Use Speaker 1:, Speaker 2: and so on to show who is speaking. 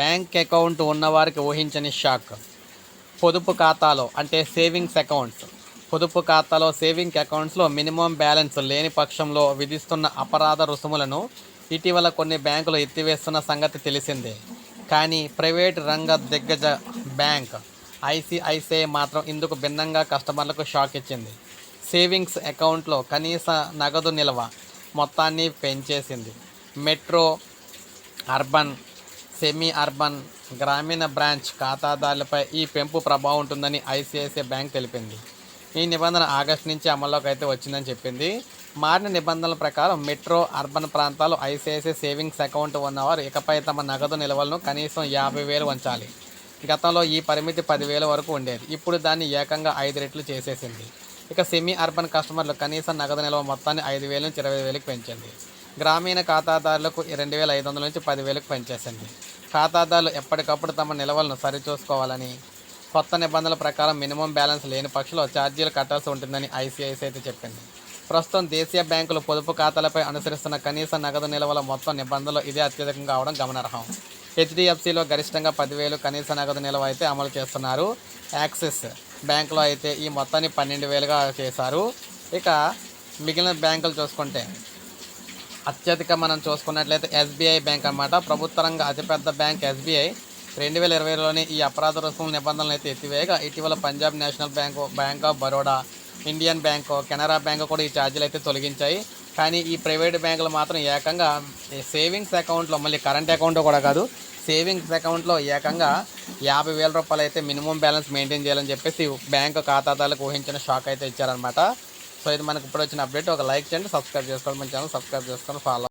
Speaker 1: Bank account ఉన్నవారికి ఊహించని shock. పొదుపు ఖాతాలో అంటే సేవింగ్స్ అకౌంట్స్. పొదుపు ఖాతాలో సేవింగ్ అకౌంట్స్లో మినిమం బ్యాలెన్స్ లేని పక్షంలో విధిస్తున్న అపరాధ రుసుములను ఇటీవల కొన్ని బ్యాంకులు ఎత్తివేస్తున్న సంగతి తెలిసిందే. కానీ ప్రైవేట్ రంగ దిగ్గజ బ్యాంక్ ఐసిఐసిఐ మాత్రం ఇందుకు భిన్నంగా కస్టమర్లకు షాక్ ఇచ్చింది. సేవింగ్స్ అకౌంట్లో కనీస నగదు నిల్వ మొత్తాన్ని పెంచేసింది. మెట్రో అర్బన్ సెమీ అర్బన్ గ్రామీణ బ్రాంచ్ ఖాతాదారులపై ఈ పెంపు ప్రభావం ఉంటుందని ఐసిఐసిఐ బ్యాంక్ తెలిపింది. ఈ నిబంధన ఆగస్టు నుంచి అమల్లోకి అయితే వచ్చిందని చెప్పింది. మారిన నిబంధనల ప్రకారం మెట్రో అర్బన్ ప్రాంతాలు ఐసిఐసిఐ సేవింగ్స్ అకౌంట్ ఉన్నవారు ఇకపై తమ నగదు నిల్వలను కనీసం యాభై వేలు ఉంచాలి. గతంలో ఈ పరిమితి పదివేల వరకు ఉండేది. ఇప్పుడు దాన్ని ఏకంగా ఐదు రెట్లు చేసేసింది. ఇక సెమీ అర్బన్ కస్టమర్లు కనీసం నగదు నిల్వ మొత్తాన్ని ఐదు వేల నుంచి ఇరవై వేలకు పెంచింది. గ్రామీణ ఖాతాదారులకు రెండు వేల ఐదు వందల నుంచి పదివేలకు పెంచేసింది ఖాతాదారులు ఎప్పటికప్పుడు తమ నిల్వలను సరిచూసుకోవాలని కొత్త నిబంధనల ప్రకారం మినిమం బ్యాలెన్స్ లేని పక్షంలో ఛార్జీలు కట్టాల్సి ఉంటుందని ఐసీఐసీ అయితే చెప్పింది. ప్రస్తుతం దేశీయ బ్యాంకులు పొదుపు ఖాతాలపై అనుసరిస్తున్న కనీస నగదు నిల్వల మొత్తం నిబంధనలు ఇదే అత్యధికంగా అవడం గమనార్హం. హెచ్డిఎఫ్సిలో గరిష్టంగా పదివేలు కనీస నగదు నిల్వ అయితే అమలు చేస్తున్నారు యాక్సిస్ బ్యాంకులో అయితే ఈ మొత్తాన్ని పన్నెండు వేలుగా చేశారు. ఇక మిగిలిన బ్యాంకులు చూసుకుంటే అత్యధిక మనం చూసుకున్నట్లయితే ఎస్బీఐ బ్యాంక్ అనమాట ప్రభుత్వ రంగ అతిపెద్ద బ్యాంక్ ఎస్బీఐ. రెండు వేల ఇరవైలోనే ఈ అపరాధ రుసుముల నిబంధనలు అయితే ఎత్తివేయగా ఇటీవల Punjab national bank bank of Baroda Indian bank Canara bank కూడా ఈ ఛార్జీలు అయితే తొలగించాయి. కానీ ఈ ప్రైవేట్ బ్యాంకులు మాత్రం ఏకంగా సేవింగ్స్ అకౌంట్లో మళ్ళీ కరెంట్ అకౌంట్ కూడా కాదు సేవింగ్స్ అకౌంట్లో ఏకంగా యాభై వేల రూపాయలు అయితే మినిమం బ్యాలెన్స్ మెయింటైన్ చేయాలని చెప్పేసి బ్యాంకు ఖాతాదారులకు ఊహించిన షాక్ అయితే ఇచ్చారనమాట సో ఇది మనకు ఇప్పుడు వచ్చిన అప్డేట్. ఒక లైక్ చేయండి సబ్స్క్రైబ్ చేసుకోండి మన ఛానల్ సబ్స్క్రైబ్ చేసుకొని ఫాలో